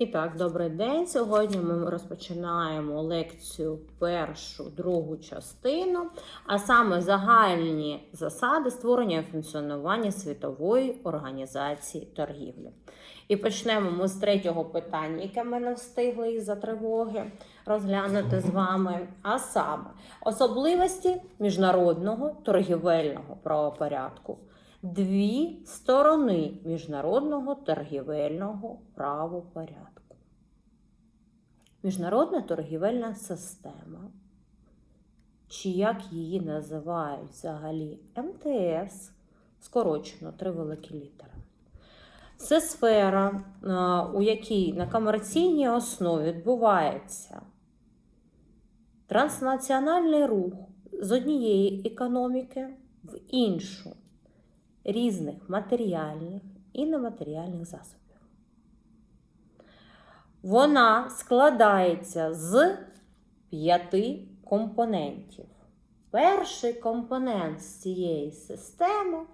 І так, добрий день. Сьогодні ми розпочинаємо лекцію першу, другу частину, а саме загальні засади створення і функціонування світової організації торгівлі. І почнемо ми з третього питання, яке ми не встигли із-за тривоги розглянути з вами. А саме особливості міжнародного торгівельного правопорядку. Дві сторони міжнародного торгівельного правопорядку. Міжнародна торгівельна система, чи як її називають взагалі МТС, скорочено три великі літери. Це сфера, у якій на комерційній основі відбувається транснаціональний рух з однієї економіки в іншу різних матеріальних і нематеріальних засобів. Вона складається з п'яти компонентів. Перший компонент з цієї системи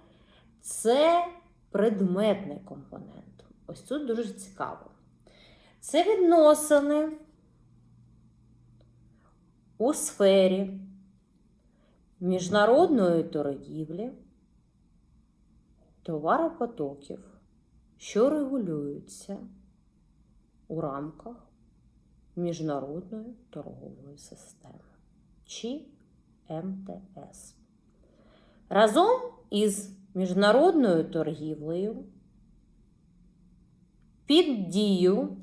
це предметний компонент. Ось тут дуже цікаво. Це відносини у сфері міжнародної торгівлі товаропотоків, що регулюються у рамках міжнародної торгової системи чи МТС. Разом із міжнародною торгівлею під дію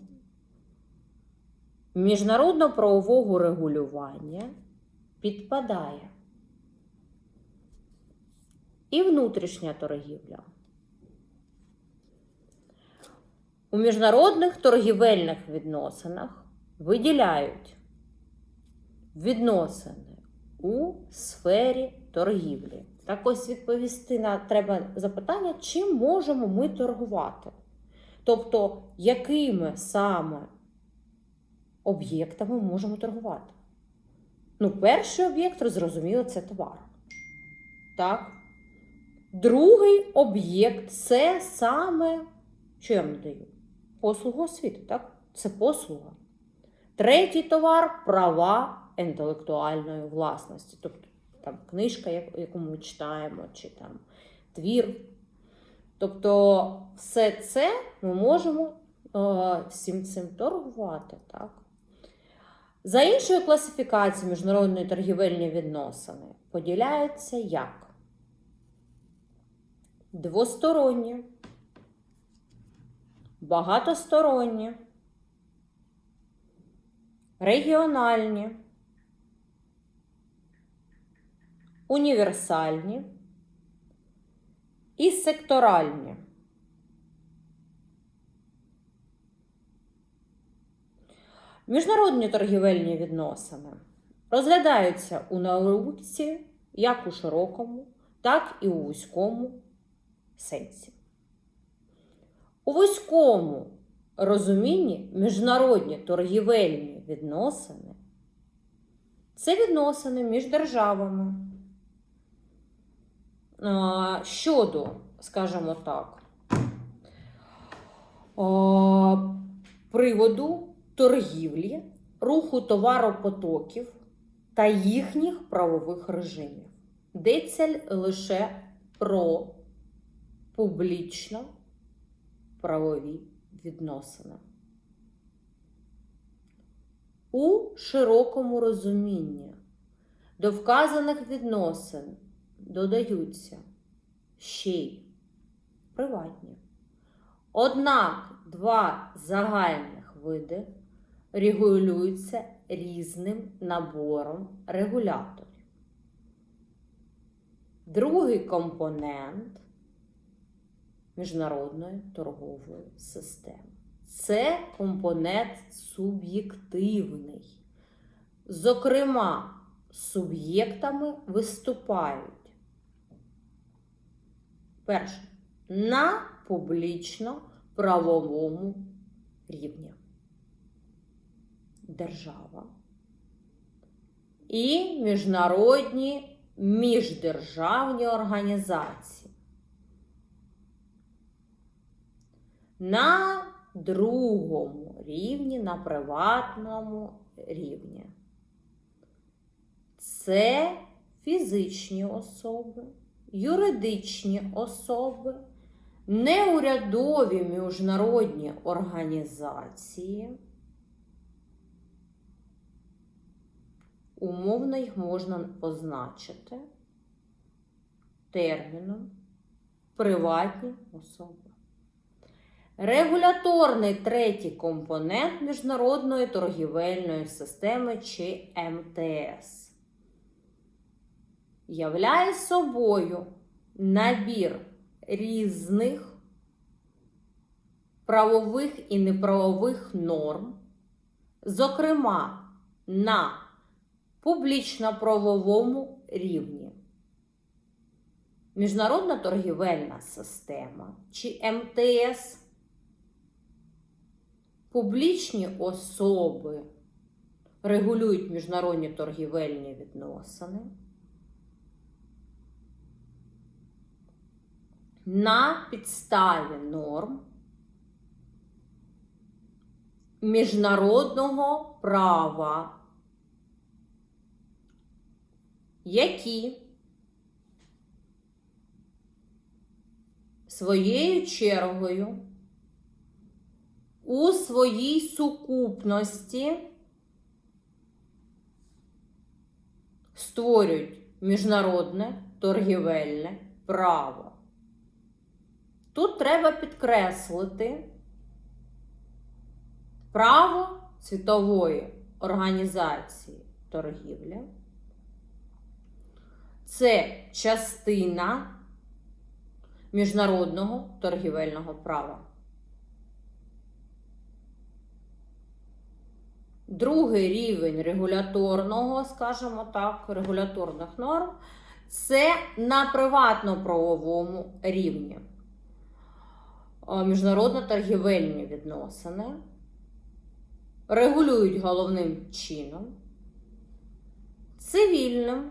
міжнародно-правового регулювання підпадає і внутрішня торгівля. У міжнародних торгівельних відносинах виділяють відносини у сфері торгівлі. Так ось відповісти на треба запитання, чим можемо ми торгувати? Тобто, якими саме об'єктами можемо торгувати? Ну, перший об'єкт, зрозуміло, це товар. Так? Другий об'єкт це саме, що я вам? Послугу освіти, так? Це послуга. Третій товар права інтелектуальної власності. Тобто там книжка, яку ми читаємо, чи там твір. Тобто, все це ми можемо е, всім цим торгувати. так? За іншою класифікацією міжнародної торгівельні відносини поділяються як? Двосторонні, багатосторонні, регіональні, універсальні і секторальні. Міжнародні торгівельні відносини розглядаються у науці як у широкому, так і у вузькому сенсі. У вузькому розумінні міжнародні торгівельні відносини це відносини між державами щодо, скажімо так, приводу торгівлі, руху товаропотоків та їхніх правових режимів. Йдеться лише про публічно правові відносини. У широкому розумінні до вказаних відносин додаються ще й приватні. Однак два загальних види регулюються різним набором регуляторів. Другий компонент міжнародної торгової системи. Це компонент суб'єктивний. Зокрема, суб'єктами виступають перше на публічно-правовому рівні держава і міжнародні міждержавні організації. На другому рівні, на приватному рівні. Це фізичні особи, юридичні особи, неурядові міжнародні організації. Умовно їх можна позначити терміном приватні особи. Регуляторний третій компонент міжнародної торгівельної системи чи МТС являє собою набір різних правових і неправових норм, зокрема на публічно-правовому рівні. Міжнародна торгівельна система чи МТС, публічні особи регулюють міжнародні торгівельні відносини. На підставі норм міжнародного права, які своєю чергою у своїй сукупності створюють міжнародне торгівельне право. Тут треба підкреслити право Світової організації торгівлі. Це частина міжнародного торгівельного права. Другий рівень регуляторного, скажімо так, регуляторних норм це на приватно-правовому рівні. Е, Міжнародно-торгівельні відносини. Регулюють головним чином. Цивільним,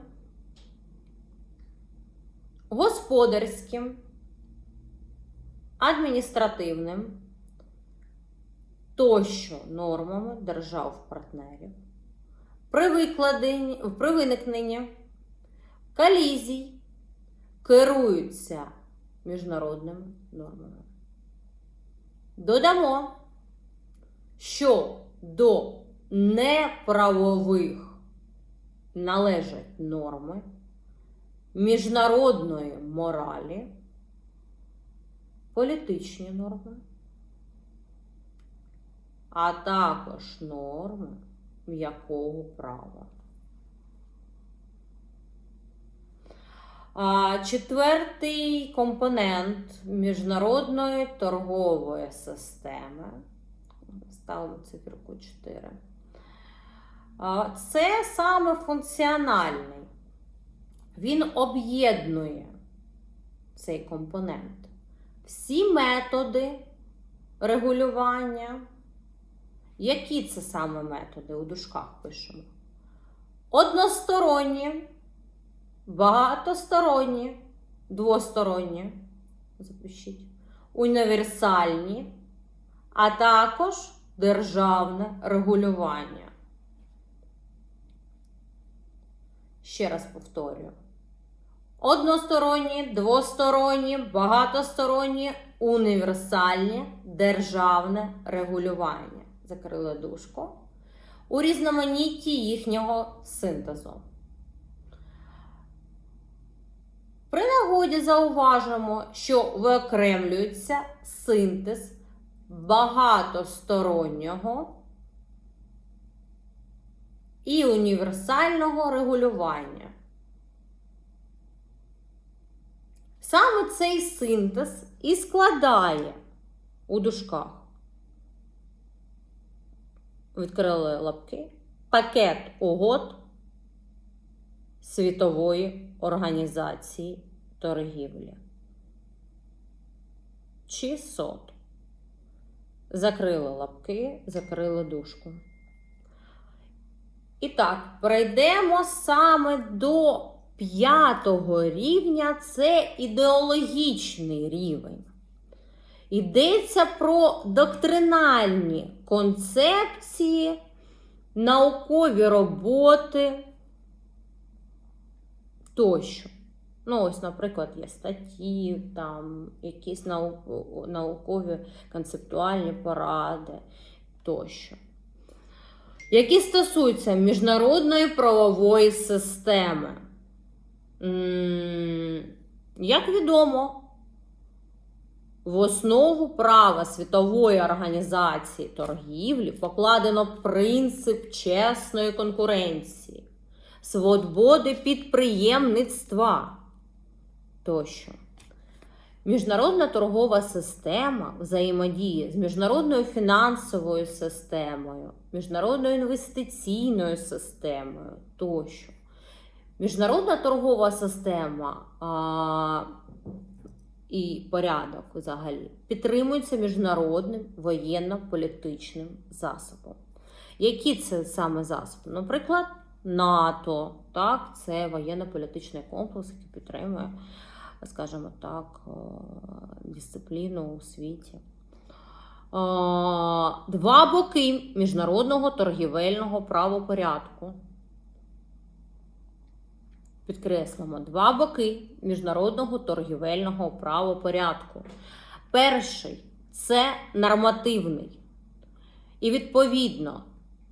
господарським, адміністративним тощо нормами держав-партнерів при при виникненні колізій керуються міжнародними нормами. Додамо, що до неправових належать норми міжнародної моралі, політичні норми, а також норми м'якого права. Четвертий компонент міжнародної торгової системи. Ставимо циферку 4. Це саме функціональний. Він об'єднує цей компонент. Всі методи регулювання. Які це саме методи у дужках пишемо? Односторонні, багатосторонні, двосторонні, запишіть, універсальні, а також державне регулювання. Ще раз повторюю. Односторонні, двосторонні, багатосторонні, універсальні державне регулювання. Закрили дужку. У різноманітті їхнього синтезу. При нагоді зауважимо, що виокремлюється синтез багатостороннього і універсального регулювання. Саме цей синтез і складає у дужках. Відкрили лапки. Пакет угод Світової організації торгівлі. Чи СОТ. Закрили лапки, закрили дужку. І так, перейдемо саме до п'ятого рівня це ідеологічний рівень. Йдеться про доктринальні концепції, наукові роботи тощо. Ну, ось, наприклад, є статті, там якісь нау- наукові концептуальні поради тощо. Які стосуються міжнародної правової системи. Як відомо, в основу права Світової організації торгівлі покладено принцип чесної конкуренції, свободи підприємництва тощо. Міжнародна торгова система взаємодіє з міжнародною фінансовою системою, міжнародною інвестиційною системою тощо. Міжнародна торгова система а, і порядок взагалі підтримуються міжнародним воєнно-політичним засобом. Які це саме засоби? Наприклад, НАТО, так, це воєнно-політичний комплекс, який підтримує, скажімо так, е, дисципліну у світі. Е, Два боки міжнародного торгівельного правопорядку. Підкреслимо, два боки міжнародного торгівельного правопорядку. Перший це нормативний. І відповідно,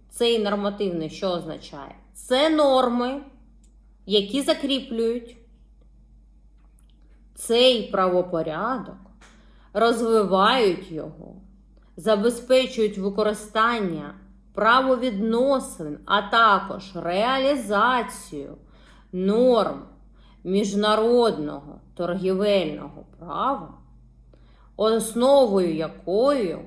цей нормативний що означає? Це норми, які закріплюють цей правопорядок, розвивають його, забезпечують використання правовідносин, а також реалізацію норм міжнародного торгівельного права, основою якою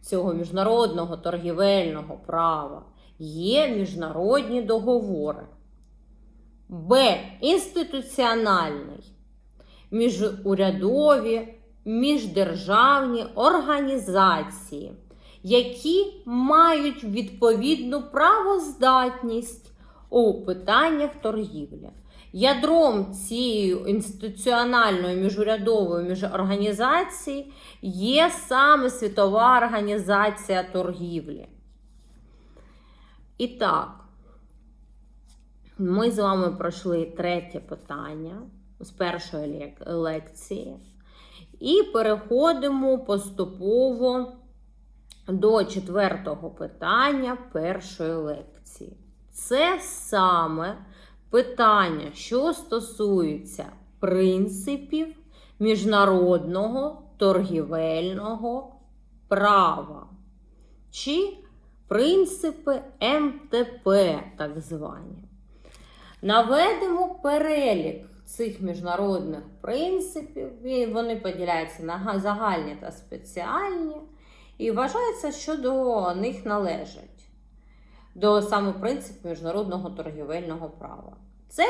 цього міжнародного торгівельного права є міжнародні договори. Б. Інституціональний, міжурядові, міждержавні організації, які мають відповідну правоздатність у питаннях торгівлі. Ядром цієї інституціональної міжурядової міжорганізації є саме Світова організація торгівлі. І так, ми з вами пройшли третє питання з першої лекції. І переходимо поступово до четвертого питання першої лекції. Це саме питання, що стосується принципів міжнародного торгівельного права. Чи принципи МТП, так звані. Наведемо перелік цих міжнародних принципів. Вони поділяються на загальні та спеціальні. І вважається, що до них належать до саме принципу міжнародного торгівельного права. Це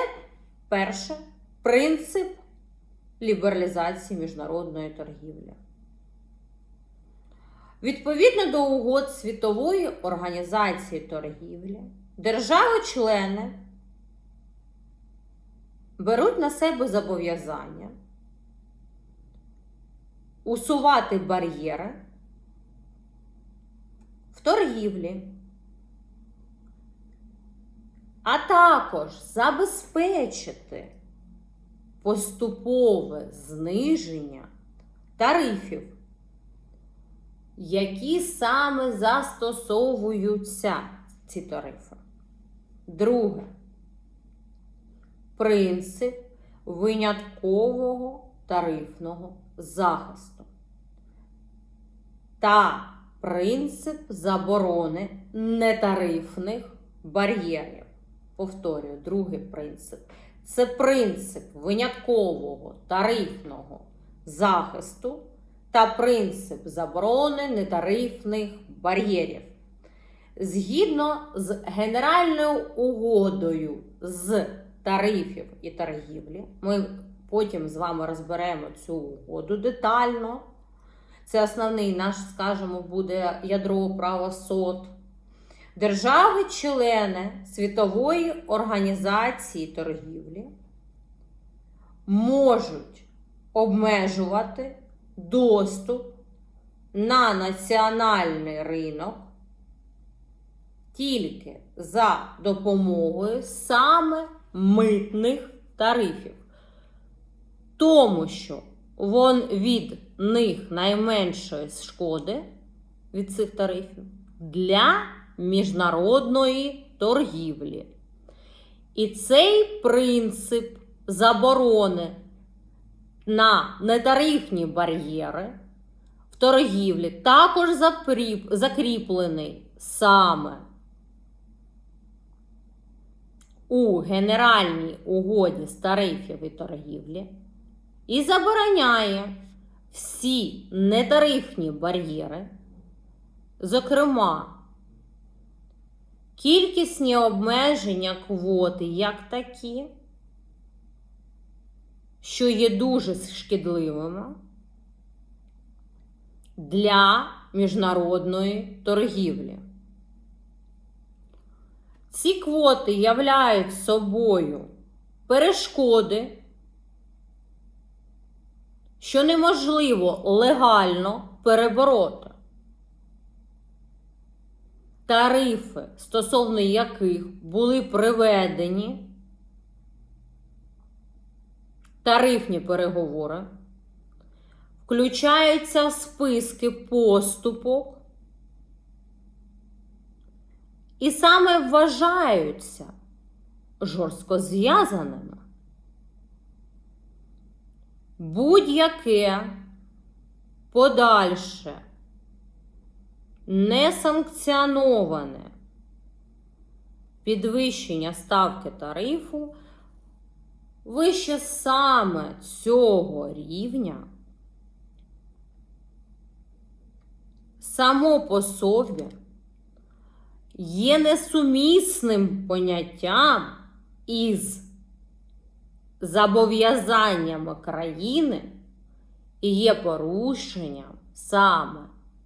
перше принцип лібералізації міжнародної торгівлі. Відповідно до угод Світової організації торгівлі, держави-члени беруть на себе зобов'язання усувати бар'єри в торгівлі, а також забезпечити поступове зниження тарифів, які саме застосовуються ці тарифи. Друге принцип виняткового тарифного захисту та принцип заборони нетарифних бар'єрів. Повторюю, другий принцип це принцип виняткового тарифного захисту та принцип заборони нетарифних бар'єрів. Згідно з Генеральною угодою з тарифів і торгівлі, ми потім з вами розберемо цю угоду детально. Це основний наш, скажімо, буде ядро права СОТ. Держави-члени Світової організації торгівлі можуть обмежувати доступ на національний ринок тільки за допомогою саме митних тарифів, тому що вон від них найменшої шкоди від цих тарифів для міжнародної торгівлі. І цей принцип заборони на нетарифні бар'єри в торгівлі також закріплений саме у Генеральній угоді з тарифів і торгівлі і забороняє всі нетарифні бар'єри, зокрема, кількісні обмеження квоти як такі, що є дуже шкідливими для міжнародної торгівлі. Ці квоти являють собою перешкоди, що неможливо легально перебороти. Тарифи, стосовно яких були приведені тарифні переговори, включаються в списки поступок і саме вважаються жорстко зв'язаними. Будь-яке подальше несанкціоноване. Підвищення ставки тарифу вище саме цього рівня. Само по собі є несумісним поняттям із зобов'язаннями країни і є порушенням саме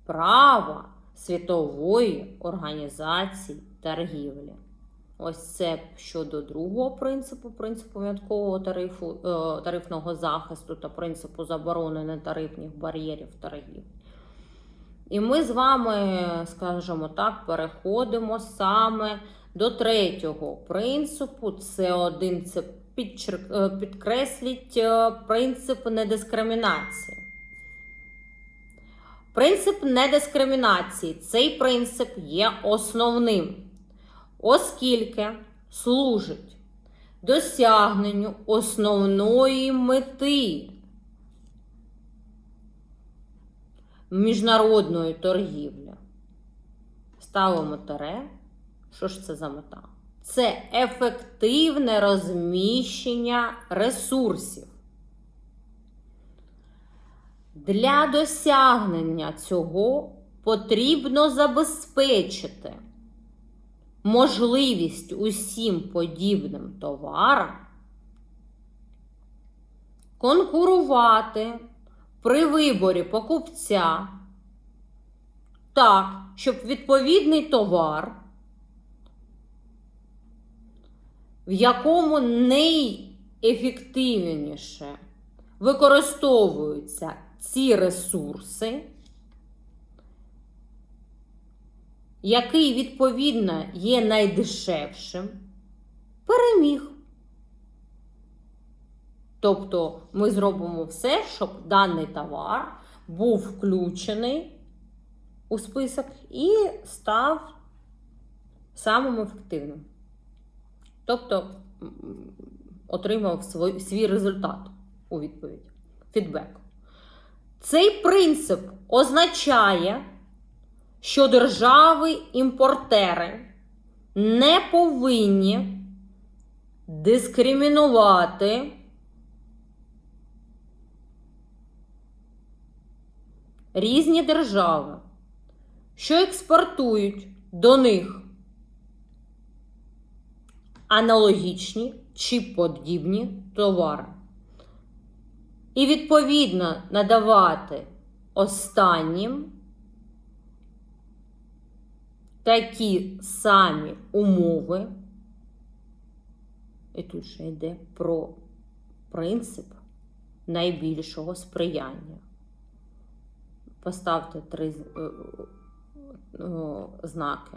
права Світової організації торгівлі. Ось це щодо другого принципу, принципу виняткового тарифу, е, тарифного захисту та принципу заборони нетарифних бар'єрів торгівлі. І ми з вами, скажімо так, переходимо саме до третього принципу. Це один це підчер- е, підкресліть е, принцип недискримінації. Принцип недискримінації. Цей принцип є основним, оскільки служить досягненню основної мети міжнародної торгівлі. Ставимо таре. Що ж це за мета? Це ефективне розміщення ресурсів. Для досягнення цього потрібно забезпечити можливість усім подібним товарам конкурувати при виборі покупця так, щоб відповідний товар, в якому найефективніше використовуються ці ресурси, який відповідно є найдешевшим, переміг. Тобто ми зробимо все, щоб даний товар був включений у список і став самим ефективним. Тобто отримав свій, результат у відповідь. Фідбек. Цей принцип означає, що держави-імпортери не повинні дискримінувати різні держави, що експортують до них аналогічні чи подібні товари. І відповідно надавати останнім такі самі умови. І тут ще йде про принцип найбільшого сприяння. поставте три з- е, е, знаки,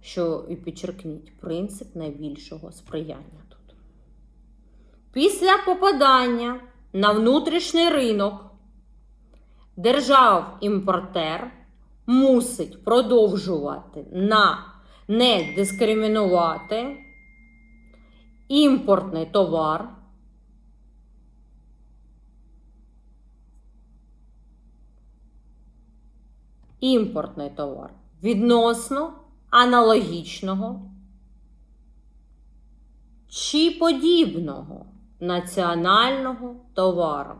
що і підчеркніть принцип найбільшого сприяння. Після попадання на внутрішній ринок держав-імпортер мусить продовжувати на не дискримінувати імпортний товар. Імпортний товар відносно аналогічного чи подібного національного товару.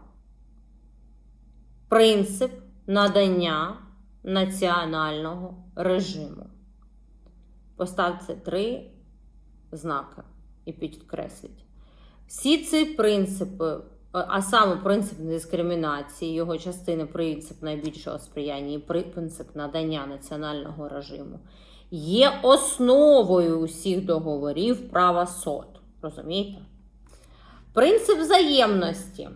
Принцип надання національного режиму. Поставте три знаки і підкресліть. Всі ці принципи, а саме принцип дискримінації, його частини принцип найбільшого сприяння і принцип надання національного режиму, є основою усіх договорів права СОТ. Розумієте? Принцип взаємності.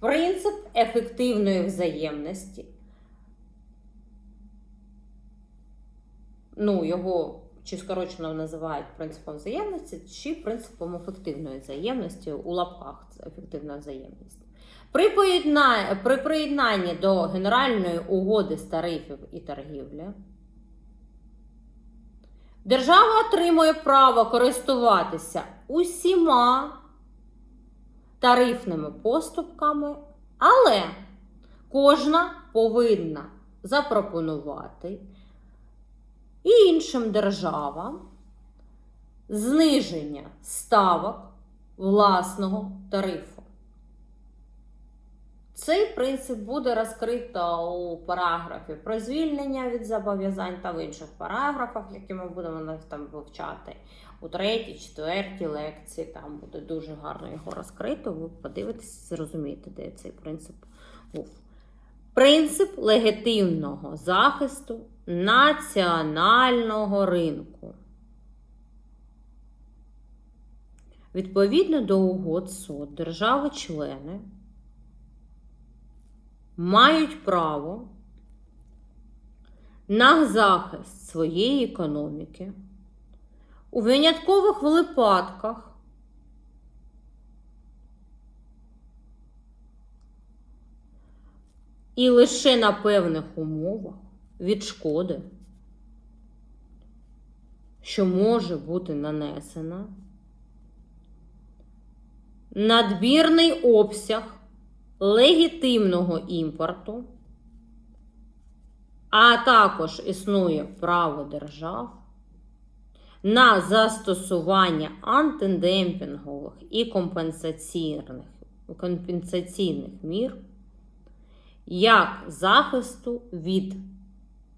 Принцип ефективної взаємності. Ну, його чи скорочено називають принципом взаємності, чи принципом ефективної взаємності у лапках ефективна взаємність. При, поєднанні, при приєднанні до Генеральної угоди з тарифів і торгівлі держава отримує право користуватися усіма тарифними поступками, але кожна повинна запропонувати і іншим державам зниження ставок власного тарифу. Цей принцип буде розкрито у параграфі про звільнення від зобов'язань та в інших параграфах, які ми будемо там вивчати у третій, четвертій лекції. Там буде дуже гарно його розкрито. Ви подивитесь, зрозумієте, де цей принцип був. Принцип легітимного захисту національного ринку. Відповідно до угод СОД, держави-члени мають право на захист своєї економіки. У виняткових випадках і лише на певних умовах від шкоди, що може бути нанесена надмірний обсяг легітимного імпорту, а також існує право держав на застосування антидемпінгових і компенсаційних, компенсаційних мір як захисту від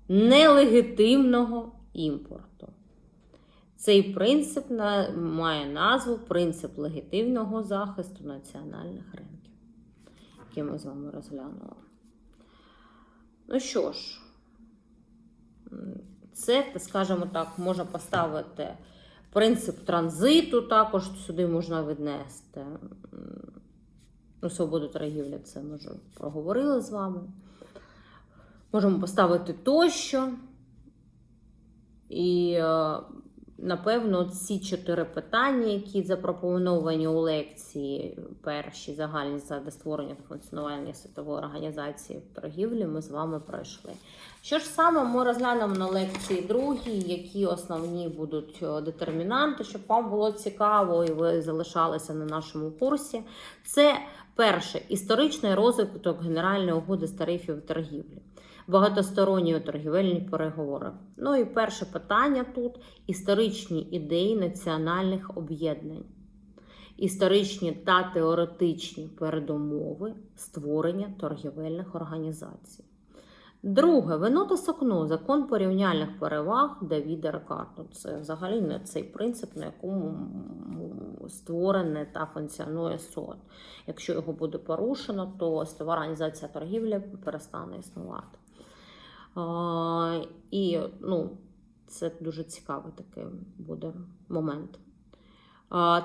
нелегітимного імпорту. Цей принцип має назву принцип легітимного захисту національних ринків, який ми з вами розглянули. Ну що ж, це, скажімо так, можна поставити принцип транзиту, також сюди можна віднести. Ну, свободу торгівлі, це ми вже проговорили з вами. Можемо поставити тощо. І, е, напевно, ці чотири питання, які запропоновані у лекції, перші загальні за створення та функціонування світової організації торгівлі, ми з вами пройшли. Що ж саме ми розглянемо на лекції другій, які основні будуть е, детермінанти, щоб вам було цікаво і ви залишалися на нашому курсі. Це перше історичний розвиток Генеральної угоди з тарифів торгівлі, багатосторонні торгівельні переговори. Ну і перше питання тут історичні ідеї національних об'єднань. Історичні та теоретичні передумови створення торгівельних організацій. Друге, вино та сокно, закон порівняльних переваг Давіда Рикардо. Це взагалі не цей принцип, на якому створене та функціонує СОД. Якщо його буде порушено, то світова організація торгівлі перестане існувати. І ну, це дуже цікавий такий буде момент.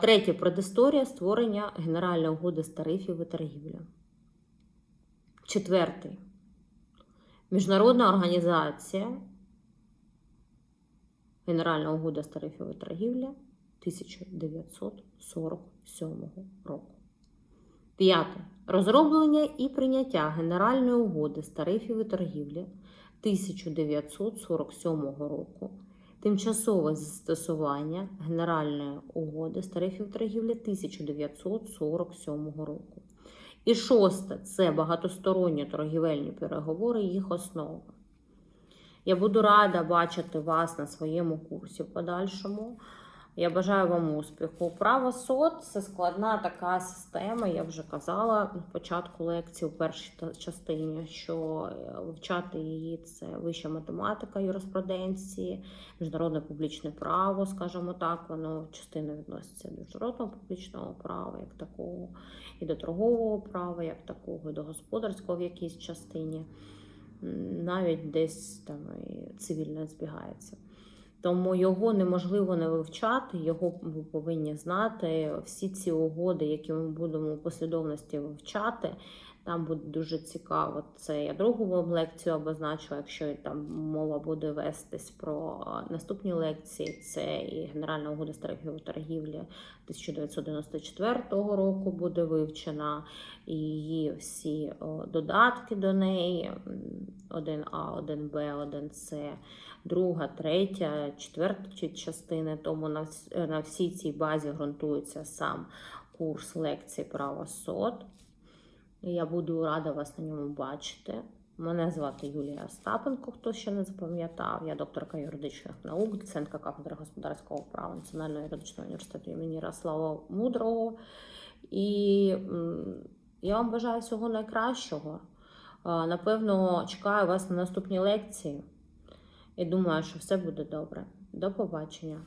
Третє предісторія створення Генеральної угоди з тарифів і торгівлі. Четвертий. Міжнародна організація Генеральна угода з тарифів і торгівлі 1947 року. П'яте. Розроблення і прийняття Генеральної угоди з тарифів і торгівлі 1947 року. Тимчасове застосування Генеральної угоди з тарифів торгівлі 1947 року. І шосте це багатосторонні торгівельні переговори, їх основа. Я буду рада бачити вас на своєму курсі в подальшому. Я бажаю вам успіху. Право СОТ це складна така система. Я вже казала на початку лекції у першій частині, що е, вивчати її це вища математика юриспруденції, міжнародне публічне право, скажімо так, воно частина відноситься до міжнародного публічного права, як такого, і до торгового права, як такого, і до господарського в якійсь частині. Навіть десь там і цивільне збігається. Тому його неможливо не вивчати, його ви повинні знати. Всі ці угоди, які ми будемо у послідовності вивчати, там буде дуже цікаво. Це я другу вам лекцію обозначила. Якщо там мова буде вестись про наступні лекції, це і Генеральна угода і торгівлі 1994 року буде вивчена, і її всі додатки до неї: 1А, 1Б, 1С друга, третя, четверта частини. Тому на, на всій цій базі ґрунтується сам курс лекцій права СОД. Я буду рада вас на ньому бачити. Мене звати Юлія Остапенко, хто ще не запам'ятав. Я докторка юридичних наук, доцентка кафедри господарського права Національного юридичного університету імені Ярослава Мудрого. І я вам бажаю всього найкращого. Напевно, чекаю вас на наступній лекції. І думаю, що все буде добре. До побачення.